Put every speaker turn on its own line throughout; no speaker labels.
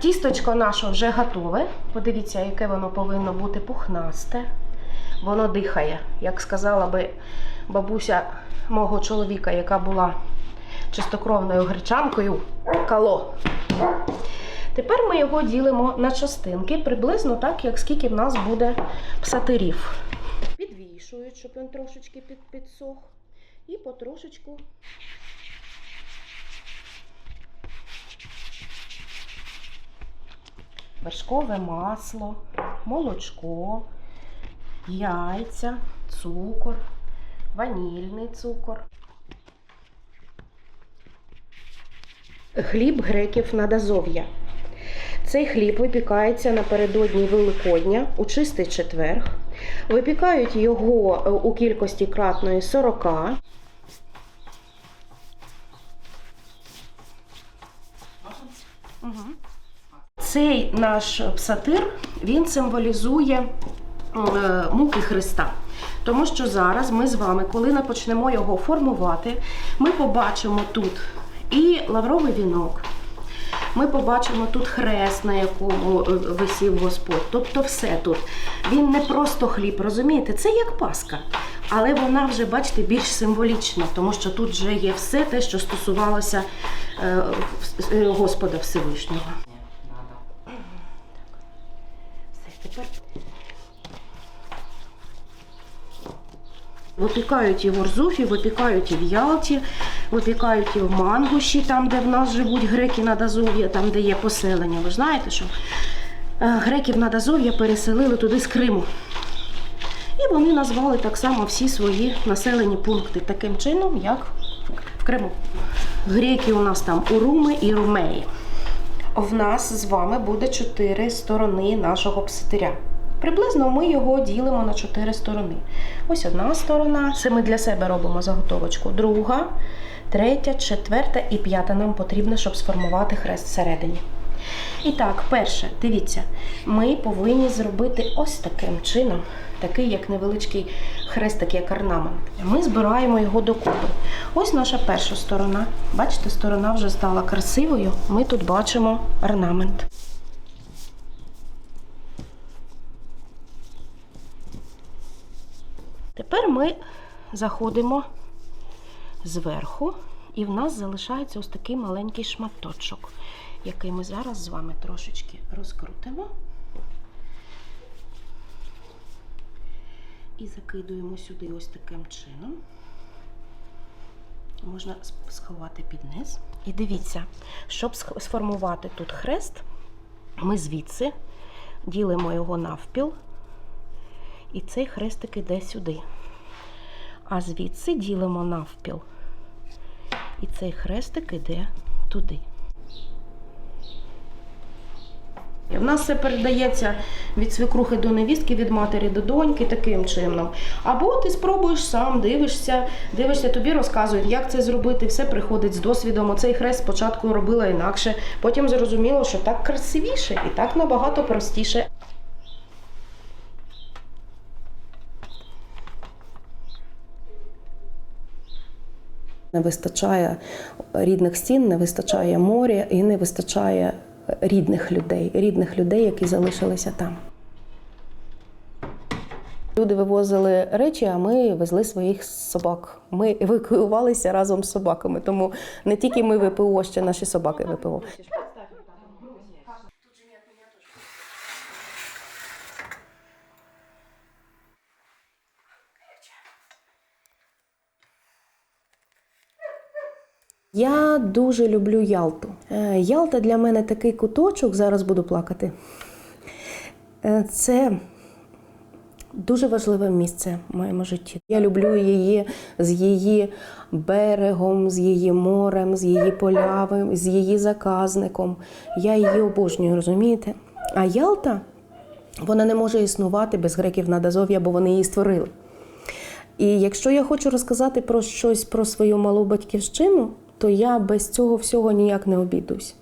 Тісточко наше вже готове. Подивіться, яке воно повинно бути пухнасте. Воно дихає, як сказала би бабуся мого чоловіка, яка була чистокровною гречанкою кало. Тепер ми його ділимо на частинки, приблизно так, як скільки в нас буде псатирів. Підвішують, щоб він трошечки підсох. І потрошечку вершкове масло, молочко, яйця, цукор, ванільний цукор. Хліб греків на дазов'я. Цей хліб випікається напередодні Великодня у чистий четверг. Випікають його е, у кількості кратної 40. Цей наш псатир він символізує е, муки Христа. Тому що зараз ми з вами, коли ми почнемо його формувати, ми побачимо тут і лавровий вінок. Ми побачимо тут хрест, на якому е, висів Господь. Тобто все тут. Він не просто хліб, розумієте? Це як Пасха. Але вона вже, бачите, більш символічна, тому що тут вже є все те, що стосувалося е, Господа Всевишнього. Все, тепер Випікають і в Орзуфі, випікають і в Ялті, випікають і в Мангуші, там, де в нас живуть греки на Дазов'я, там, де є поселення. Ви знаєте, що е, греків на Дазов'я переселили туди з Криму. І вони назвали так само всі свої населені пункти таким чином, як в Криму. Греки у нас там уруми і румеї. В нас з вами буде чотири сторони нашого псатиря. Приблизно ми його ділимо на чотири сторони. Ось одна сторона, це ми для себе робимо заготовочку. Друга, третя, четверта і п'ята нам потрібно, щоб сформувати хрест всередині. І так, перше, дивіться, ми повинні зробити ось таким чином, такий як невеличкий хрестик, як орнамент. Ми збираємо його докупи. Ось наша перша сторона. Бачите, сторона вже стала красивою. Ми тут бачимо орнамент. Тепер ми заходимо зверху, і в нас залишається ось такий маленький шматочок, який ми зараз з вами трошечки розкрутимо і закидуємо сюди ось таким чином. Можна сховати під низ. І дивіться, щоб сформувати тут хрест, ми звідси ділимо його навпіл. І цей хрестик іде сюди. А звідси ділимо навпіл. І цей хрестик іде туди. У нас це передається від свекрухи до невістки, від матері до доньки таким чином. Або ти спробуєш сам, дивишся, дивишся, тобі розказують, як це зробити. Все приходить з досвідом. Оцей хрест спочатку робила інакше, потім зрозуміло, що так красивіше і так набагато простіше. Не вистачає рідних стін, не вистачає моря і не вистачає рідних людей, рідних людей, які залишилися там. Люди вивозили речі, а ми везли своїх собак. Ми евакуювалися разом з собаками. Тому не тільки ми ВПО, ще наші собаки ВПО. Я дуже люблю Ялту. Е, Ялта для мене такий куточок, зараз буду плакати. Е, Це дуже важливе місце в моєму житті. Я люблю її з її берегом, з її морем, з її полями, з її заказником. Я її обожнюю, розумієте? А Ялта вона не може існувати без греків на Дазов'я, бо вони її створили. І якщо я хочу розказати про щось про свою малу батьківщину, то я без цього всього ніяк не обійдусь.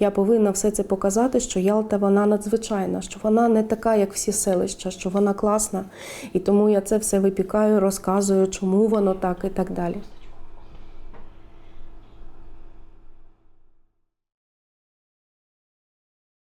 Я повинна все це показати, що Ялта вона надзвичайна, що вона не така, як всі селища, що вона класна. І тому я це все випікаю, розказую, чому воно так і так далі.